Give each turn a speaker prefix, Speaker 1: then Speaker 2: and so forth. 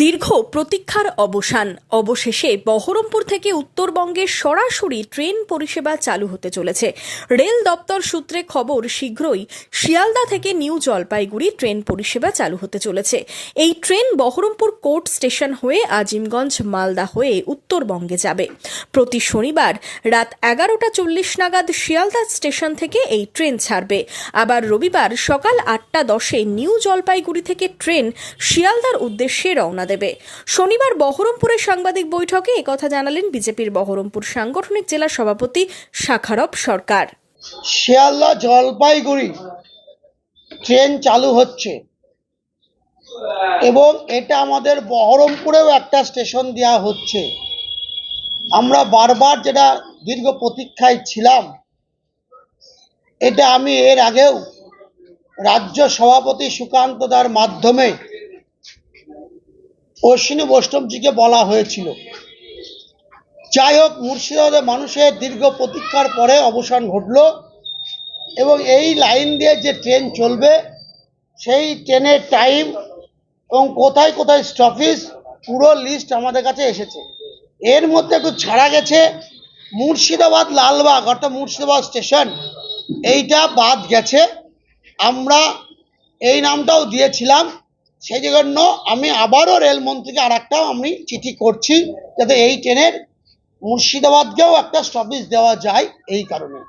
Speaker 1: দীর্ঘ প্রতীক্ষার অবসান। অবশেষে বহরমপুর থেকে উত্তরবঙ্গে সরাসরি ট্রেন পরিষেবা চালু হতে চলেছে। রেল দপ্তর সূত্রে খবর, শীঘ্রই শিয়ালদা থেকে নিউ জলপাইগুড়ি ট্রেন পরিষেবা চালু হতে চলেছে। এই ট্রেন বহরমপুর কোর্ট স্টেশন হয়ে আজিমগঞ্জ মালদা হয়ে উত্তরবঙ্গে যাবে। প্রতি শনিবার রাত এগারোটা চল্লিশ নাগাদ শিয়ালদা স্টেশন থেকে এই ট্রেন ছাড়বে। আবার রবিবার সকাল আটটা দশে নিউ জলপাইগুড়ি থেকে ট্রেন শিয়ালদার উদ্দেশ্যে রওনা দেবে। শনিবার বহরমপুরের সাংবাদিক বৈঠকে একথা জানালেন বিজেপির বহরমপুর সাংগঠনিক জেলা সভাপতি শাখারব সরকার।
Speaker 2: শিয়ালদা জলপাইগুড়ি ট্রেন চালু হচ্ছে এবং এটা আমাদের বহরমপুরেও একটা স্টেশন দেওয়া হচ্ছে। আমরা বারবার যেটা দীর্ঘ প্রতীক্ষায় ছিলাম, এটা আমি এর আগেও রাজ্য সভাপতি সুকান্ত দার মাধ্যমে অশ্বিনী বৈষ্ণবজিকে বলা হয়েছিল। যাই হোক মুর্শিদাবাদের মানুষের দীর্ঘ প্রতীক্ষার পরে অবসান ঘটলো এবং এই লাইন দিয়ে যে ট্রেন চলবে, সেই ট্রেনের টাইম এবং কোথায় কোথায় স্টপেজ পুরো লিস্ট আমাদের কাছে এসেছে। এর মধ্যে একটু ছাড়া গেছে মুর্শিদাবাদ লালবাগ, অর্থাৎ মুর্শিদাবাদ স্টেশন। এইটা বাদ গেছে। আমরা এই নামটাও দিয়েছিলাম। সেই জন্য আমি আবারও রেলমন্ত্রীকে আর একটা আমি চিঠি করছি, যাতে এই ট্রেনের মুর্শিদাবাদকেও একটা স্টপেজ দেওয়া যায় এই কারণে।